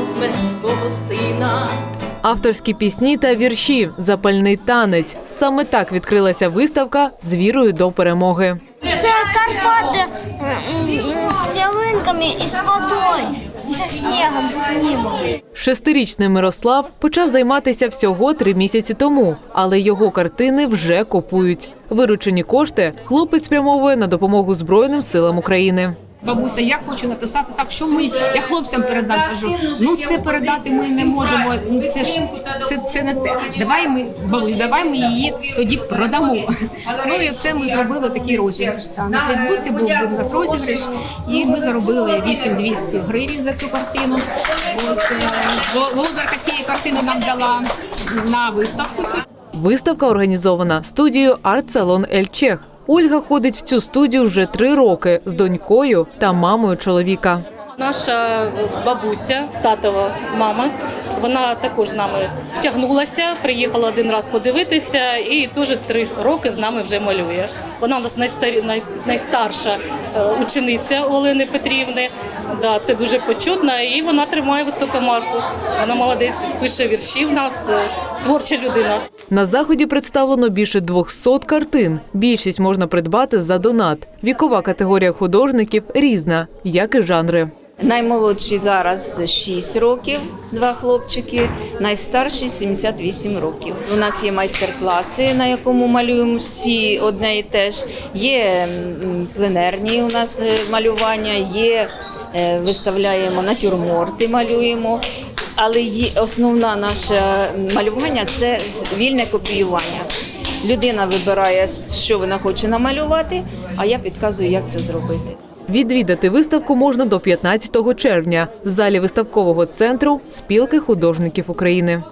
смерть свого сина. Авторські пісні та вірші, запальний танець. Саме так відкрилася виставка з вірою до перемоги. Це Карпати з ялинками і з водою, і зі снігом, снігом. Шестирічний Мирослав почав займатися всього три місяці тому, але його картини вже купують. Виручені кошти хлопець спрямовує на допомогу Збройним силам України. Бабуся, я хочу написати так, що ми я хлопцям передам. Кажу, ну це передати ми не можемо. ну, Це ж це, це не те. Давай ми бабусь, давай ми її тоді продамо. Ну і це ми зробили такий розіграш. Та на Фейсбуці був, у нас розіграш, і ми заробили 8200 гривень за цю картину. Е, володарка цієї картини нам дала на виставку. Виставка організована студією арт-салон Ель Чех. Ольга ходить в цю студію вже три роки з донькою та мамою чоловіка. Наша бабуся, татова мама, вона також з нами втягнулася, приїхала один раз подивитися і теж три роки з нами вже малює. Вона у нас найстарі, найстарша учениця Олени Петрівни. Да, це дуже почутно, і вона тримає високу марку. Вона молодець, пише вірші в нас, е, творча людина. На заході представлено більше 200 картин. Більшість можна придбати за донат. Вікова категорія художників різна, як і жанри. Наймолодший зараз 6 років, два хлопчики, найстарший 78 років. У нас є майстер-класи, на якому малюємо всі одне і те ж. Є пленерні у нас е, малювання, є е, виставляємо натюрморти, малюємо. Але є основна наше малювання це вільне копіювання. Людина вибирає, що вона хоче намалювати, а я підказую, як це зробити. Відвідати виставку можна до 15 червня в залі виставкового центру спілки художників України.